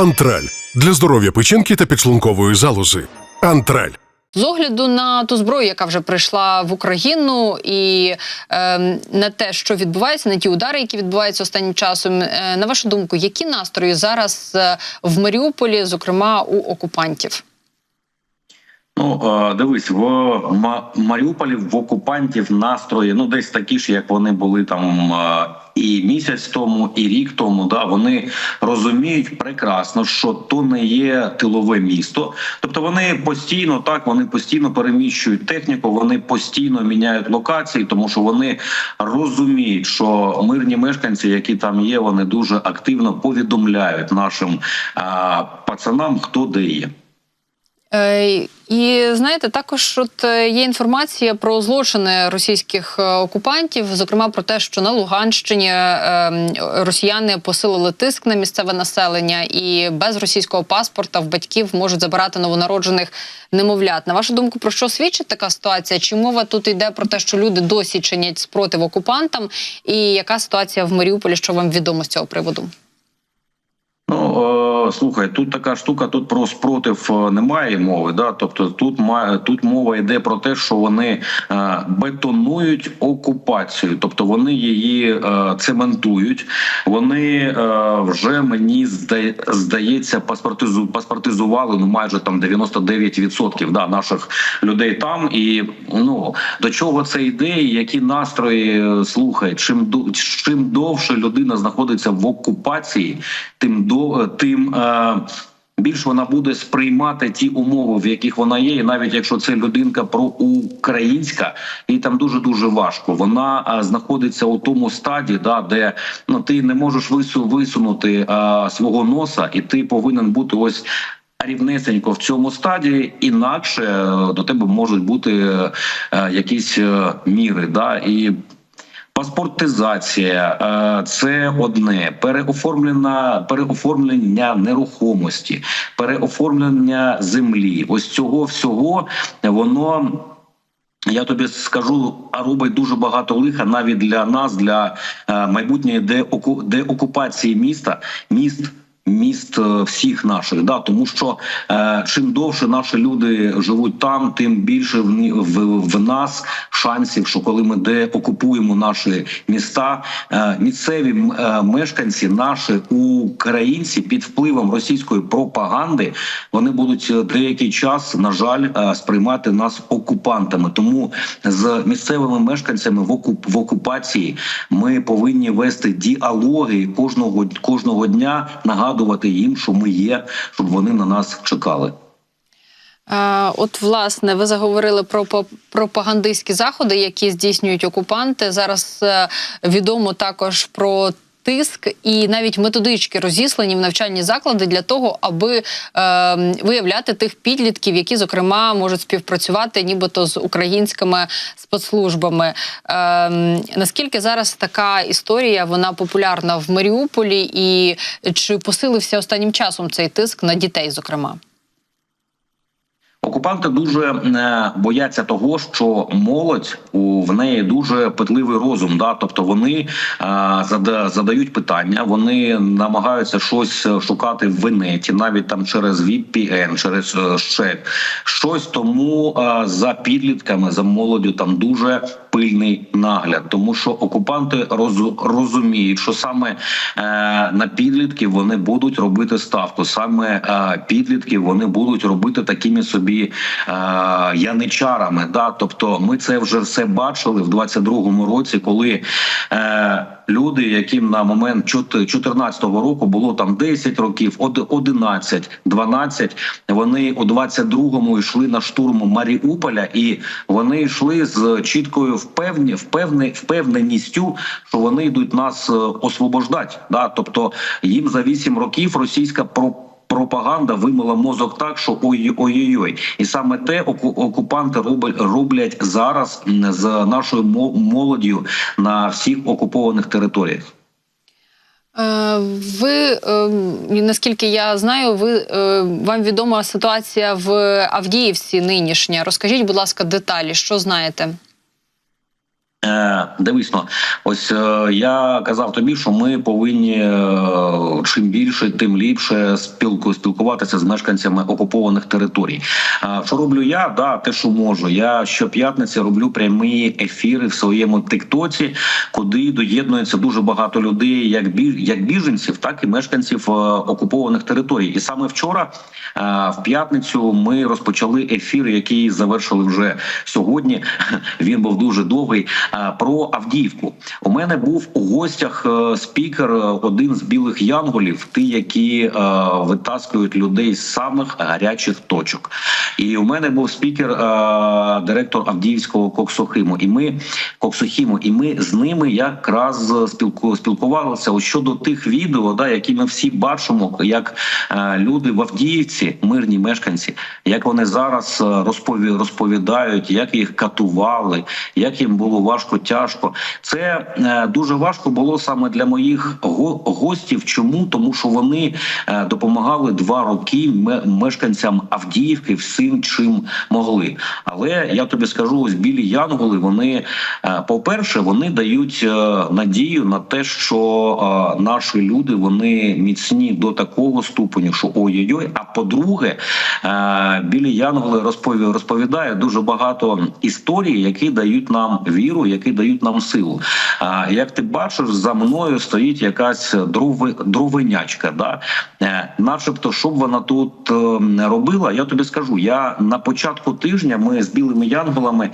Антраль для здоров'я печінки та підшлункової залози. Антраль. З огляду на ту зброю, яка вже прийшла в Україну, і е, на те, що відбувається, на ті удари, які відбуваються останнім часом. Е, на вашу думку, які настрої зараз е, в Маріуполі, зокрема у окупантів? Ну дивись, в Ма- Маріуполі в окупантів настрої ну десь такі ж, як вони були там і місяць тому, і рік тому. Да, вони розуміють прекрасно, що то не є тилове місто. Тобто вони постійно так вони постійно переміщують техніку, вони постійно міняють локації, тому що вони розуміють, що мирні мешканці, які там є, вони дуже активно повідомляють нашим е, пацанам, хто де є. Е, і знаєте, також от е, є інформація про злочини російських е, окупантів, зокрема про те, що на Луганщині росіяни посилили тиск на місцеве населення, і без російського паспорта в батьків можуть забирати новонароджених немовлят. На вашу думку, про що свідчить така ситуація? Чи мова тут йде про те, що люди досі чинять спротив окупантам? І яка ситуація в Маріуполі? Що вам відомо з цього приводу? Ну слухай, тут така штука, тут про спротив е, немає мови. Да, тобто тут має тут мова йде про те, що вони е, бетонують окупацію, тобто вони її е, цементують. Вони вже мені зда, здається, паспортизу паспортизували ну майже там 99% да, наших людей там. І ну до чого це йде, які настрої слухай, чим чим довше людина знаходиться в окупації, тим до тим. Е, більш вона буде сприймати ті умови, в яких вона є, і навіть якщо це людинка проукраїнська, і там дуже дуже важко. Вона а, знаходиться у тому стаді, да, де ну ти не можеш вису, висунути а, свого носа, і ти повинен бути ось. Рівнесенько в цьому стадії, інакше е, до тебе можуть бути е, е, якісь е, міри, да і Паспортизація е, це одне переоформлена переоформлення нерухомості, переоформлення землі. Ось цього всього воно. Я тобі скажу, а робить дуже багато лиха навіть для нас, для е, майбутньої деоку- деокупації міста, міст. Міст е, всіх наших, да тому що е, чим довше наші люди живуть там, тим більше в, в, в нас шансів, що коли ми деокупуємо наші міста, е, місцеві е, мешканці, наші українці під впливом російської пропаганди, вони будуть е, деякий час, на жаль, е, сприймати нас окупантами. Тому з місцевими мешканцями в окуп в окупації ми повинні вести діалоги кожного кожного дня, нагадувати їм, що ми є, щоб вони на нас чекали. От, власне, ви заговорили про пропагандистські заходи, які здійснюють окупанти. Зараз е, відомо також про. Тиск і навіть методички розіслані в навчальні заклади для того, аби е, виявляти тих підлітків, які зокрема можуть співпрацювати, нібито з українськими спецслужбами. Е, наскільки зараз така історія вона популярна в Маріуполі, і чи посилився останнім часом цей тиск на дітей, зокрема? Окупанти дуже е, бояться того, що молодь у в неї дуже питливий розум. Да, тобто вони е, задають питання, вони намагаються щось шукати в винеті, навіть там через VPN, через е, ще щось. Тому е, за підлітками, за молоддю там дуже пильний нагляд, тому що окупанти розуміють, що саме е, на підлітків вони будуть робити ставку. Саме підлітки підлітків вони будуть робити такими собі е, яничарами. Да? Тобто, ми це вже все бачили в 22-му році, коли. Люди, яким на момент 2014 року було там 10 років, од- 11, 12, вони у 22-му йшли на штурм Маріуполя, і вони йшли з чіткою впевні, впевне, впевненістю, що вони йдуть нас е, освобождати. Да? Тобто їм за 8 років російська про. Пропаганда вимила мозок так, що ой ой і саме те оку- окупанти роблять зараз з нашою мо- молоддю на всіх окупованих територіях. Е, Ви е, наскільки я знаю, ви е, вам відома ситуація в Авдіївці нинішня. Розкажіть, будь ласка, деталі, що знаєте? Е, дивись, ну, ось е, я казав тобі, що ми повинні е, чим більше, тим ліпше спілку спілкуватися з мешканцями окупованих територій. Що роблю я? Да, те, що можу. Я щоп'ятниці роблю прямі ефіри в своєму тиктоці, куди доєднується дуже багато людей, як як біженців, так і мешканців окупованих територій. І саме вчора, в п'ятницю, ми розпочали ефір, який завершили вже сьогодні. Він був дуже довгий. Е, Про Авдіївку. У мене був у гостях е, спікер, е, один з білих янголів, ті, які витаскують людей з самих гарячих точок. І у мене був спікер, директор Авдіївського коксохиму. І ми коксохіму, і ми з ними якраз спілку спілкувалися щодо тих відео, да, які ми всі бачимо, як люди в Авдіївці, мирні мешканці, як вони зараз розповідають, як їх катували, як їм було важко, тяжко. Це е, дуже важко було саме для моїх гостів. Чому? Тому що вони е, допомагали два роки ме- мешканцям Авдіївки всім, чим могли. Але я тобі скажу, ось білі янголи. Вони, е, по-перше, вони дають надію на те, що наші люди вони міцні до такого ступеню, що ой-ой-ой. А по-друге, білі янголи розпові- розповідає дуже багато історій, які дають нам віру, які дають нам силу. А як ти бачиш, за мною стоїть якась дрови, дровинячка. Да? Е, Начебто, що б вона тут е, робила, я тобі скажу. Я на початку тижня ми з білими янголами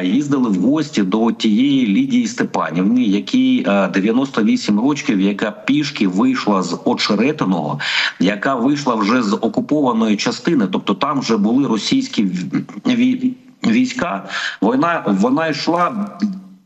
е, їздили в гості до тієї Лідії Степанівни, якій е, 98 років, яка пішки вийшла з очеретиного, яка вийшла вже з окупованої частини, тобто там вже були російські в- ві- війська. Вона вона йшла.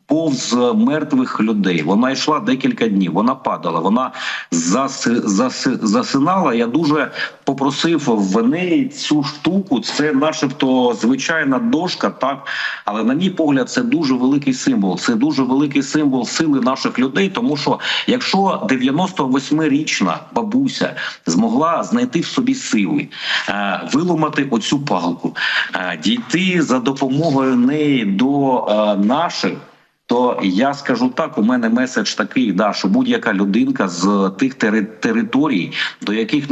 Повз мертвих людей вона йшла декілька днів. Вона падала, вона заси, заси, засинала. Я дуже попросив в неї цю штуку. Це, начебто, звичайна дошка, так але на мій погляд, це дуже великий символ. Це дуже великий символ сили наших людей. Тому що якщо 98-річна бабуся змогла знайти в собі сили, е, виламати оцю палку, е, дійти за допомогою неї до е, наших. То я скажу так: у мене меседж такий, да, що будь-яка людинка з тих територій, до яких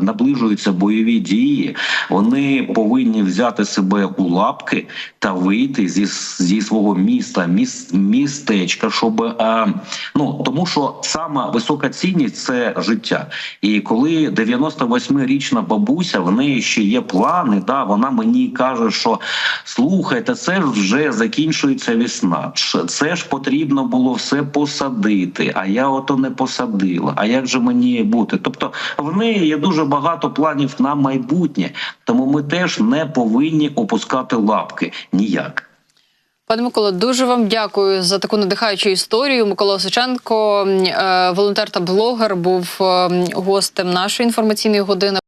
наближуються бойові дії, вони повинні взяти себе у лапки та вийти зі, зі свого міста, міс, містечка, щоб е, ну тому, що сама висока цінність це життя. І коли 98-річна бабуся, в неї ще є плани, да, вона мені каже, що слухайте, це вже закінчується весна. Ш- Це ж потрібно було все посадити. А я ото не посадила. А як же мені бути? Тобто в неї є дуже багато планів на майбутнє, тому ми теж не повинні опускати лапки ніяк. Пане Миколо, дуже вам дякую за таку надихаючу історію. Микола Осиченко, е, волонтер та блогер, був е, гостем нашої інформаційної години.